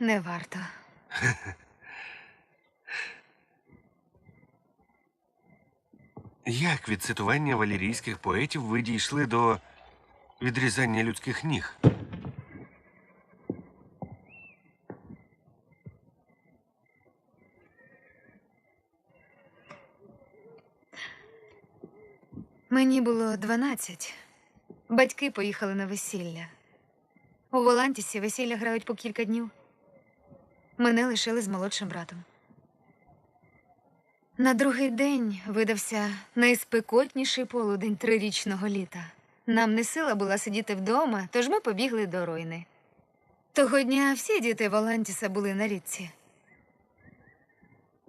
не варто. Як від цитування валерійських поетів ви дійшли до відрізання людських ніг? Мені було 12. Батьки поїхали на весілля. У Волантісі весілля грають по кілька днів. Мене лишили з молодшим братом. На другий день видався найспекотніший полудень трирічного літа. Нам не сила була сидіти вдома, тож ми побігли до Ройни. Того дня всі діти Волантіса були на річці.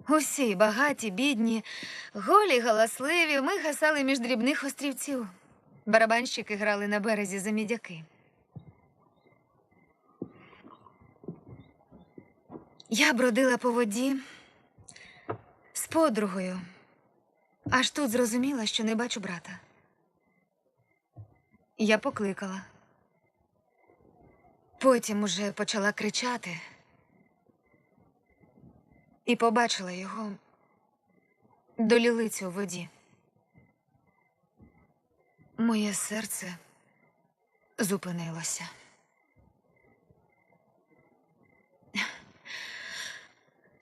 Усі багаті, бідні, голі, галасливі, ми гасали між дрібних острівців. Барабанщики грали на березі за мідяки. Я бродила по воді з подругою. Аж тут зрозуміла, що не бачу брата. Я покликала. Потім уже почала кричати і побачила його до лілиці у воді. Моє серце зупинилося.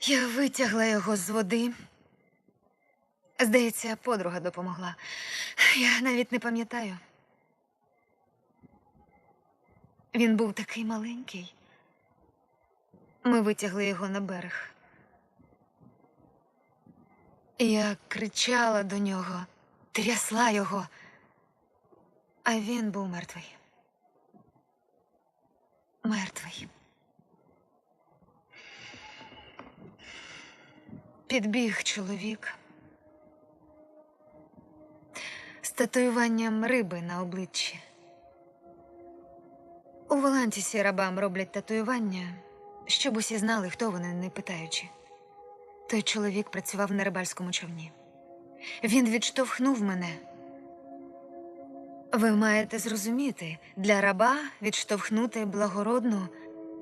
Я витягла його з води. Здається, подруга допомогла. Я навіть не пам'ятаю. Він був такий маленький. Ми витягли його на берег. Я кричала до нього, трясла його, а він був мертвий. Мертвий. Підбіг чоловік з татуюванням риби на обличчі. У Волантісі рабам роблять татуювання, щоб усі знали, хто вони, не питаючи. Той чоловік працював на рибальському човні. Він відштовхнув мене. Ви маєте зрозуміти, для раба відштовхнути благородну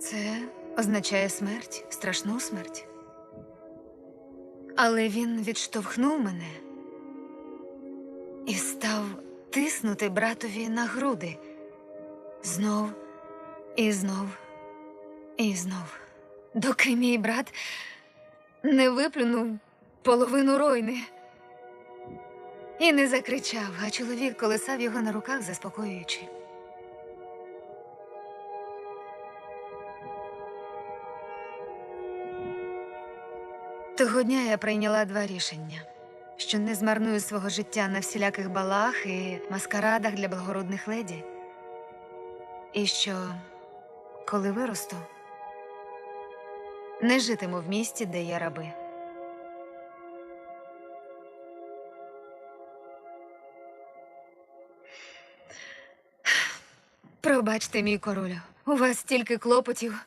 це означає смерть, страшну смерть. Але він відштовхнув мене і став тиснути братові на груди знов і знов і знов, доки мій брат не виплюнув половину ройни і не закричав, а чоловік колисав його на руках, заспокоюючи. Того дня я прийняла два рішення: що не змарную свого життя на всіляких балах і маскарадах для благородних леді, і що, коли виросту, не житиму в місті, де є раби. Пробачте, мій королю, у вас стільки клопотів,